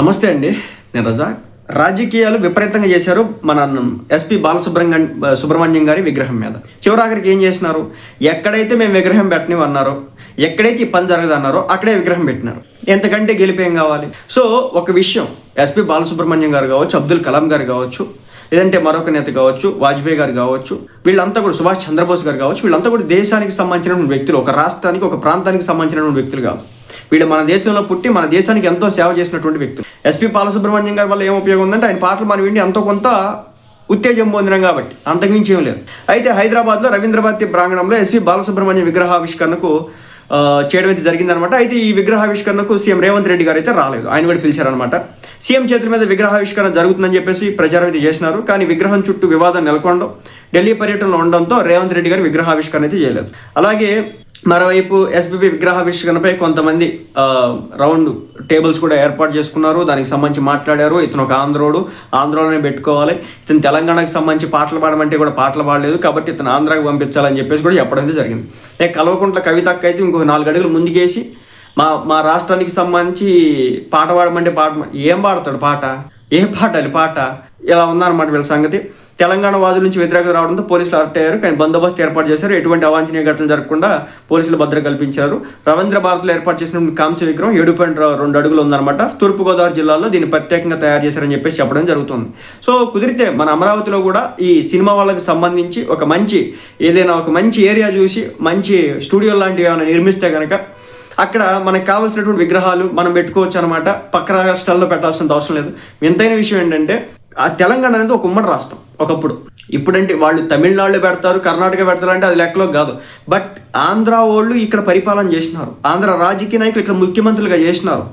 నమస్తే అండి నేను రజా. రాజకీయాలు విపరీతంగా చేశారు మన ఎస్పి బాలసుబ్రహ్మణ్యం సుబ్రహ్మణ్యం గారి విగ్రహం మీద. చివరాఖరికి ఏం చేసినారు? ఎక్కడైతే మేము విగ్రహం పెట్టని అన్నారో ఎక్కడైతే ఈ పని జరగదు అన్నారో అక్కడే విగ్రహం పెట్టినారు. ఎంతకంటే గెలిపేం కావాలి? సో ఒక విషయం ఎస్పి బాలసుబ్రహ్మణ్యం గారు కావచ్చు అబ్దుల్ కలాం గారు కావచ్చు లేదంటే మరొక నేత కావచ్చు వాజ్పేయి గారు కావచ్చు వీళ్ళంతా కూడా సుభాష్ చంద్రబోస్ గారు కావచ్చు వీళ్ళంతా కూడా దేశానికి సంబంధించినటువంటి వ్యక్తులు ఒక రాష్ట్రానికి ఒక ప్రాంతానికి సంబంధించినటువంటి వ్యక్తులు కావచ్చు వీళ్ళు మన దేశంలో పుట్టి మన దేశానికి ఎంతో సేవ చేసినటువంటి వ్యక్తులు. ఎస్పీ బాలసుబ్రహ్మణ్యం గారి వల్ల ఏం ఉపయోగం ఉందంటే ఆయన పాటలు మనం విండి ఎంతో కొంత ఉత్తేజం పొందినం కాబట్టి అంతకుమించి ఏం లేదు. అయితే హైదరాబాద్లో రవీంద్రభారతి ప్రాంగణంలో ఎస్పి బాలసుబ్రహ్మణ్యం విగ్రహావిష్కరణకు చేయడం అయితే జరిగిందనమాట. అయితే ఈ విగ్రహావిష్కరణకు సీఎం రేవంత్ రెడ్డి గారు అయితే రాలేదు. ఆయన కూడా పిలిచారనమాట. సీఎం చేతుల మీద విగ్రహావిష్కరణ జరుగుతుందని చెప్పేసి ప్రచారం అయితే చేసినారు. కానీ విగ్రహం చుట్టూ వివాదం నెలకొనడం ఢిల్లీ పర్యటనలో ఉండడంతో రేవంత్ రెడ్డి గారు విగ్రహావిష్కరణ అయితే చేయలేదు. అలాగే మరోవైపు ఎస్బీబీ విగ్రహ విషయంపై కొంతమంది రౌండ్ టేబుల్స్ కూడా ఏర్పాటు చేసుకున్నారు. దానికి సంబంధించి మాట్లాడారు. ఇతను ఒక ఆంధ్రోడు. ఆంధ్రలోనే పెట్టుకోవాలి. ఇతను తెలంగాణకు సంబంధించి పాటలు పాడమంటే కూడా పాటలు పాడలేదు. కాబట్టి ఇతను ఆంధ్రాకి పంపించాలని చెప్పేసి కూడా చెప్పడం జరిగింది. ఏ కల్వకుంట్ల కవితక్క అయితే ఇంకొక నాలుగు అడుగులు ముందుకేసి మా మా రాష్ట్రానికి సంబంధించి పాట పాడమంటే పాట ఏం పాడతాడు పాట? ఏం పాడాలి పాట? ఇలా ఉందన్నమాట వీళ్ళ సంగతి. తెలంగాణ వాదుల నుంచి వ్యతిరేకత రావడంతో పోలీసులు అరెస్ట్ అయ్యారు. కానీ బందోబస్తు ఏర్పాటు చేశారు. ఎటువంటి అవాంఛనీయ ఘటనలు జరగకుండా పోలీసులు భద్రత కల్పించారు. రవీంద్ర భారత్లో ఏర్పాటు చేసిన కాంస్య విగ్రహం ఏడు పాయింట్ రెండు అడుగులు ఉందన్నమాట. తూర్పుగోదావరి జిల్లాలో దీన్ని ప్రత్యేకంగా తయారు చేశారని చెప్పేసి చెప్పడం జరుగుతుంది. సో కుదిరితే మన అమరావతిలో కూడా ఈ సినిమా వాళ్ళకి సంబంధించి ఒక మంచి ఏదైనా ఒక మంచి ఏరియా చూసి మంచి స్టూడియో లాంటివి ఏమైనా నిర్మిస్తే కనుక అక్కడ మనకు కావాల్సినటువంటి విగ్రహాలు మనం పెట్టుకోవచ్చు అనమాట పక్క రాష్ట్రాల్లో పెట్టాల్సిన అవసరం లేదు. వింతైన విషయం ఏంటంటే ఆ తెలంగాణ అనేది ఒక ఉమ్మడి రాష్ట్రం ఒకప్పుడు. ఇప్పుడంటే వాళ్ళు తమిళనాడులో పెడతారు కర్ణాటక పెడతారు అంటే అది లెక్కలో కాదు. బట్ ఆంధ్ర వాళ్ళు ఇక్కడ పరిపాలన చేసినారు. ఆంధ్ర రాజకీయ నాయకులు ఇక్కడ ముఖ్యమంత్రులుగా చేసినారు.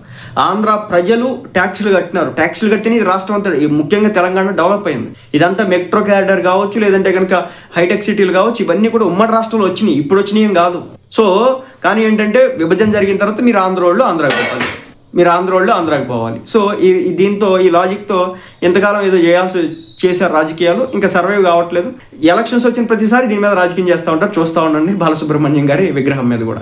ఆంధ్ర ప్రజలు ట్యాక్సులు కట్టినారు. ట్యాక్సులు కట్టిన ఈ రాష్ట్రం అంతా ఈ ముఖ్యంగా తెలంగాణ డెవలప్ అయింది. ఇదంతా మెట్రో క్యారిడర్ కావచ్చు లేదంటే కనుక హైటెక్ సిటీలు కావచ్చు ఇవన్నీ కూడా ఉమ్మడి రాష్ట్రంలో వచ్చినాయి. ఇప్పుడు వచ్చినాయి ఏం కాదు. సో కానీ ఏంటంటే విభజన జరిగిన తర్వాత మీరు ఆంధ్ర వాళ్ళు ఆంధ్ర మీరు ఆంధ్ర వాళ్ళు ఆంధ్రాకి పోవాలి. సో ఈ ఈ దీంతో ఈ లాజిక్తో ఎంతకాలం ఏదో చేయాల్సి చేశారు రాజకీయాలు ఇంకా సర్వైవ్ కావట్లేదు. ఎలక్షన్స్ వచ్చిన ప్రతిసారి దీని మీద రాజకీయం చేస్తూ ఉంటారు చూస్తూ ఉండండి బాలసుబ్రహ్మణ్యం గారి విగ్రహం మీద కూడా.